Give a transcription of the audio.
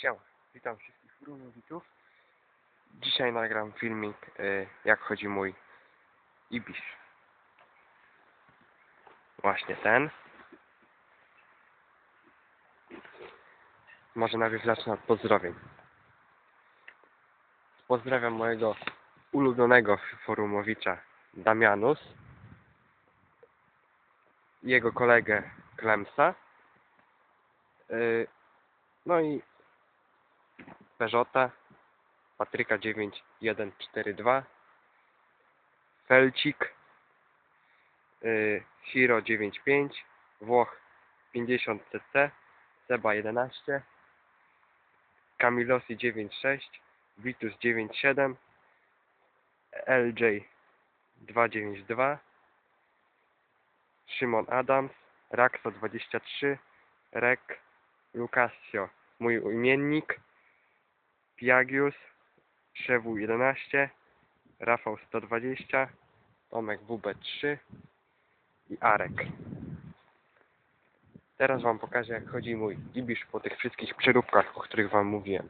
Siema, witam wszystkich furunowiców. Dzisiaj nagram filmik, y, jak chodzi mój Ibisz. Właśnie ten. Może najpierw zacznę od pozdrowień. Pozdrawiam mojego ulubionego forumowicza Damianus, jego kolegę Klemsa, y, no i Peugeota, Patryka 9142, Felcik, y, Hiro 95, Włoch 50cc, Seba 11, Kamilosi 96, Vitus 97, LJ 292, Szymon Adams, Raxo 23, Rek, Lucasio, mój imiennik, Piagius, Szewu 11, Rafał 120, Tomek WB3 i Arek. Teraz Wam pokażę jak chodzi mój Ibisz po tych wszystkich przeróbkach, o których Wam mówiłem.